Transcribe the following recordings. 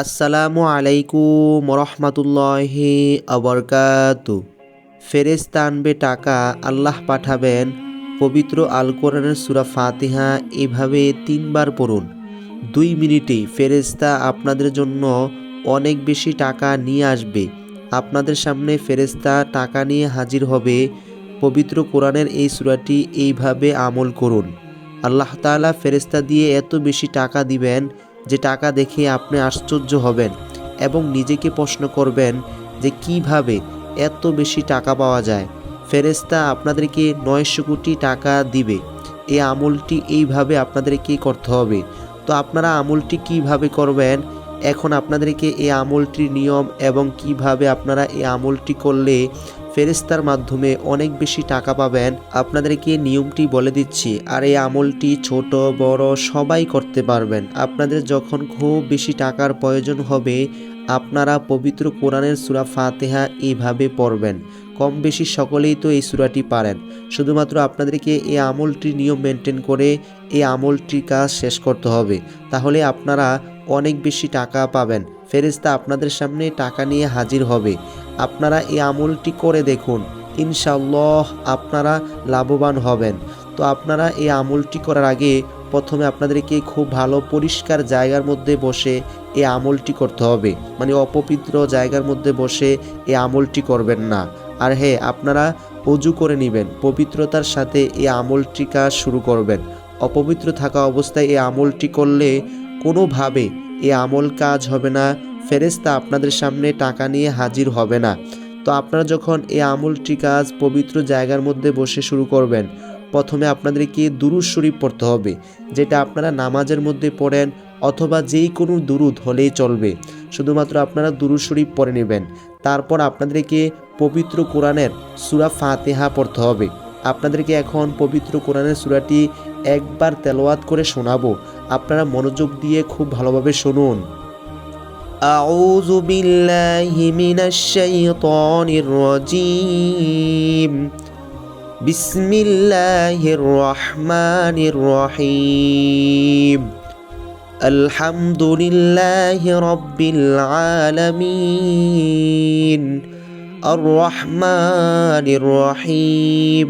আসসালামু আলাইকুম রহমতুল্লাহি আবরকাত। ফেরেস্তা আনবে টাকা আল্লাহ পাঠাবেন। পবিত্র আল কোরআনের সুরা ফাতিহা এভাবে তিনবার পড়ুন। দুই মিনিটে ফেরেস্তা আপনাদের জন্য অনেক বেশি টাকা নিয়ে আসবে। আপনাদের সামনে ফেরেস্তা টাকা নিয়ে হাজির হবে। পবিত্র কোরআনের এই সুরাটি এইভাবে আমল করুন। আল্লাহ তাআলা ফেরেস্তা দিয়ে এত বেশি টাকা দিবেন যে টাকা দেখে আপনি আশ্চর্য হবেন এবং নিজেকে প্রশ্ন করবেন যে কীভাবে এত বেশি টাকা পাওয়া যায়। ফেরেস্তা আপনাদেরকে নয়শো কোটি টাকা দিবে। এই আমলটি এইভাবে আপনাদেরকে করতে হবে। তো আপনারা আমলটি কীভাবে করবেন? এখন আপনাদেরকে এই আমলটির নিয়ম এবং কীভাবে আপনারা এই আমলটি করলে ফেরেস্তার মাধ্যমে অনেক বেশি টাকা পাবেন। আপনাদেরকে নিয়মটি বলে দিচ্ছি, আর এই আমলটি ছোট, বড়, সবাই করতে পারবেন। আপনাদের যখন খুব বেশি টাকার প্রয়োজন হবে, আপনারা পবিত্র কোরআনের সুরা ফাতেহা এইভাবে পড়বেন। কম বেশি সকলেই তো এই সুরাটি পারেন। শুধুমাত্র আপনাদেরকে এই আমলটির নিয়ম মেনটেন করে এই আমলটির কাজ শেষ করতে হবে। তাহলে আপনারা অনেক বেশি টাকা পাবেন। ফেরেস্তা আপনাদের সামনে টাকা নিয়ে হাজির হবে। আপনারা এই আমলটি করে দেখুন। ইনশাল্লাহ আপনারা লাভবান হবেন। তো আপনারা এই আমলটি করার আগে প্রথমে আপনাদেরকে খুব ভালো পরিষ্কার জায়গার মধ্যে বসে এই আমলটি করতে হবে। মানে অপবিত্র জায়গার মধ্যে বসে এই আমলটি করবেন না। আর হ্যাঁ আপনারা অজু করে নেবেন, পবিত্রতার সাথে এই আমলটি কাজ শুরু করবেন। অপবিত্র থাকা অবস্থায় এই আমলটি করলে কোনোভাবে এই আমল কাজ হবে না ফেরেস্তা আপনাদের সামনে টাকা নিয়ে হাজির হবে না। তো আপনারা যখন এই আমলটি কাজ পবিত্র জায়গার মধ্যে বসে শুরু করবেন, প্রথমে আপনাদেরকে দুরুদ শরীফ পড়তে হবে, যেটা আপনারা নামাজের মধ্যে পড়েন অথবা যেই কোনো দুরুদ হলেই চলবে। শুধুমাত্র আপনারা দুরুদ শরীফ পড়ে নেবেন। তারপর আপনাদেরকে পবিত্র কোরআনের সুরা ফাতেহা পড়তে হবে। আপনাদেরকে এখন পবিত্র কোরআনের সুরাটি একবার তেলাওয়াত করে শোনাবো আপনারা মনোযোগ দিয়ে খুব ভালোভাবে শুনুন أعوذ بالله من الشيطان الرجيم بسم الله الرحمن الرحيم الحمد لله رب العالمين الرحمن الرحيم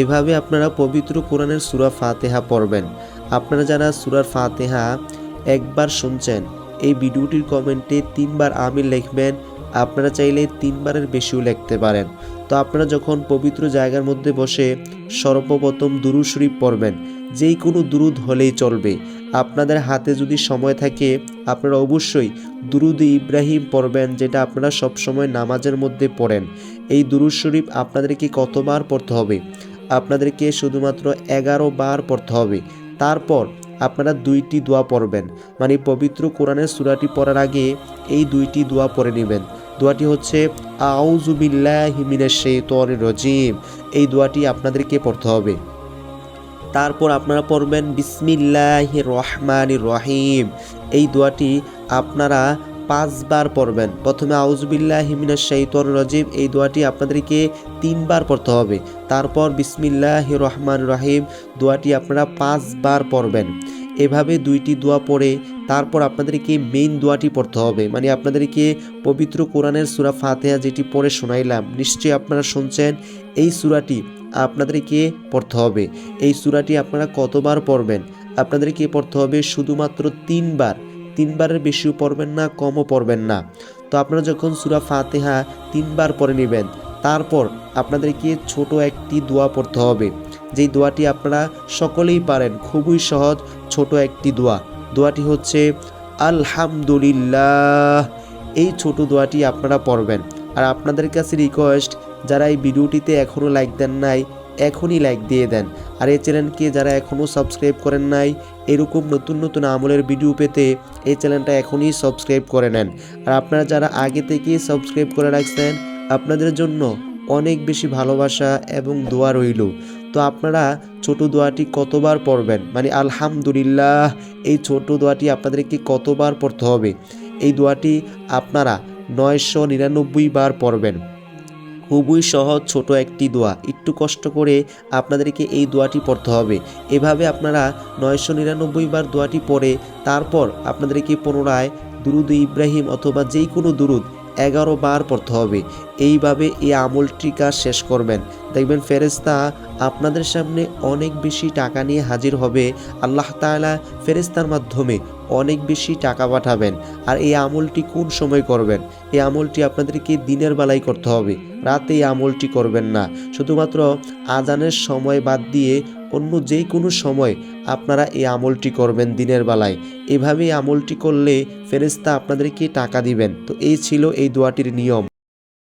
এভাবে আপনারা পবিত্র কোরআনের সুরা ফাতেহা পড়বেন। আপনারা যারা সুরার ফাতেহা একবার শুনছেন, এই ভিডিওটির কমেন্টে তিনবার আমি লিখবেন, আপনারা চাইলে তিনবারের বেশিও লিখতে পারেন। তো আপনারা যখন পবিত্র জায়গার মধ্যে বসে সর্বপ্রথম দুরু শরীফ পড়বেন যেই কোনো দুরুদ হলেই চলবে। আপনাদের হাতে যদি সময় থাকে, আপনারা অবশ্যই দুরুদ ইব্রাহিম পড়বেন, যেটা আপনারা সবসময় নামাজের মধ্যে পড়েন। এই দুরুদ শরীফ আপনাদেরকে কতবার পড়তে হবে? আপনাদেরকে শুধুমাত্র এগারো বার পড়তে হবে। তারপর আপনারা দুইটি দোয়া পড়বেন। মানে পবিত্র কোরআনের সুরাটি পড়ার আগে এই দুইটি দোয়া পড়ে নেবেন। দোয়াটি হচ্ছে রজিম। এই দোয়াটি আপনাদেরকে পড়তে হবে। তারপর আপনারা পড়বেন বিসমিল্লাহ রহমান রহিম। এই দোয়াটি আপনারা পাঁচবার পড়বেন। প্রথমে আউজবিল্লাহ হিমিনা শৈতর রজিব এই দোয়াটি আপনাদেরকে তিনবার পড়তে হবে। তারপর বিসমিল্লাহ রহমান রহিম, দোয়াটি আপনারা পাঁচবার পড়বেন। এভাবে দুইটি দোয়া পড়ে তারপর আপনাদেরকে মেইন দোয়াটি পড়তে হবে। মানে আপনাদেরকে পবিত্র কোরআনের সুরা ফাতেহা যেটি পড়ে শোনাইলাম, নিশ্চয়ই আপনারা শুনছেন, এই সুরাটি আপনাদেরকে পড়তে হবে। এই সুরাটি আপনারা কতবার পড়বেন? আপনাদেরকে পড়তে হবে শুধুমাত্র তিনবার। তিনবারের বেশিও পড়বেন না, কমও পড়বেন না। তো আপনারা যখন সুরা ফাতেহা তিনবার পড়ে নেবেন, তারপর আপনাদেরকে ছোট একটি দোয়া পড়তে হবে। যেই দোয়াটি আপনারা সকলেই পারেন, খুবই সহজ, ছোট একটি দোয়া। দোয়াটি হচ্ছে, আলহামদুলিল্লাহ। এই ছোট দোয়াটি আপনারা পড়বেন। আর আপনাদের কাছে রিকোয়েস্ট যারা এই ভিডিওটিতে এখনও লাইক দেন নাই এখনই লাইক দিয়ে দেন। আর এই চ্যানেলকে যারা এখনও সাবস্ক্রাইব করেন নাই, এরকম নতুন নতুন আমলের ভিডিও পেতে এই চ্যানেলটা এখনই সাবস্ক্রাইব করে নেন। আর আপনারা যারা আগে থেকেই সাবস্ক্রাইব করে রাখছেন, আপনাদের জন্য অনেক বেশি ভালোবাসা এবং দোয়া রইল। তো আপনারা ছোট দোয়াটি কতবার পড়বেন? মানে আলহামদুলিল্লাহ, এই ছোট দোয়াটি আপনাদেরকে কতবার পড়তে হবে? এই দোয়াটি আপনারা নয়শো নিরানব্বই বার পড়বেন। খুবই সহজ, ছোট একটি দোয়া। একটু কষ্ট করে আপনাদেরকে এই দোয়াটি পড়তে হবে। এভাবে আপনারা নয়শো নিরানব্বই বার দোয়াটি পড়ে, তারপর আপনাদেরকে পুনরায় দুরুদ ইব্রাহিম অথবা যেই কোনো দুরুদ এগারো বার পড়তে হবে। এইভাবে এই আমলটি কাজ শেষ করবেন। দেখবেন ফেরেস্তা আপনাদের সামনে অনেক বেশি টাকা নিয়ে হাজির হবে। আল্লাহ তাআলা ফেরেস্তার মাধ্যমে অনেক বেশি টাকা পাঠাবেন। আর এই আমলটি কোন সময় করবেন? এই আমলটি আপনাদেরকে দিনের বেলায় করতে হবে। রাতে এই আমলটি করবেন না। শুধুমাত্র আজানের সময় বাদ দিয়ে অন্য যে কোনো সময় আপনারা এই আমলটি করবেন দিনের বেলায়। এভাবে আমলটি করলে ফেরেস্তা আপনাদেরকে টাকা দিবেন। তো এই ছিল এই দোয়াটির নিয়ম।